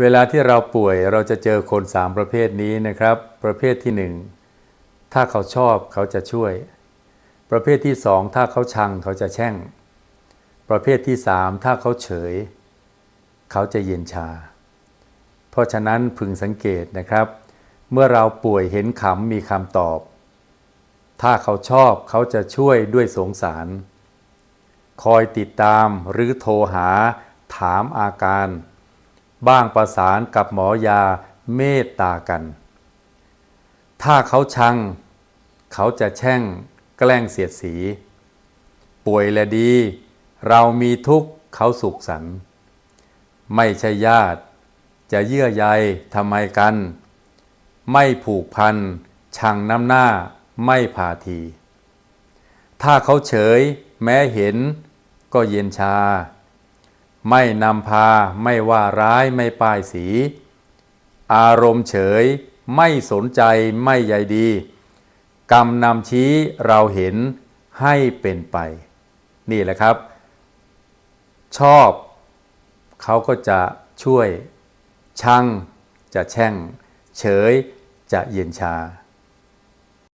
เวลาที่เราป่วยเราจะเจอคนสามประเภทนี้นะครับ ประเภทที่หนึ่งถ้าเขาชอบเขาจะช่วย ประเภทที่สองถ้าเขาชังเขาจะแช่ง ประเภทที่สามถ้าเขาเฉย เขาจะเย็นชา เพราะฉะนั้นพึงสังเกตนะครับ เมื่อเราป่วยเห็นขำมีคำตอบ ถ้าเขาชอบเขาจะช่วยด้วยสงสาร คอยติดตามหรือโทรหาถามอาการ บ้างประสานกับหมอยาเมตตากัน ถ้าเขาชัง เขาจะแช่ง แกล้งเสียดสี ป่วยและดี เรามีทุกข์เขาสุขสันต์ไม่ใช่ญาติ จะเยื่อใยทำไมกัน ไม่ผูกพัน ชังน้ำหน้าไม่พาที ถ้าเขาเฉย แม้เห็น ก็เย็นชา ไม่นำพา ไม่ว่าร้ายไม่ป้ายสี อารมณ์เฉย ไม่สนใจไม่ใยดี กรรมนำชี้เราเห็นให้เป็นไป นี่แหละครับ ชอบเขาก็จะช่วย ชังจะแช่ง เฉยจะเย็นชา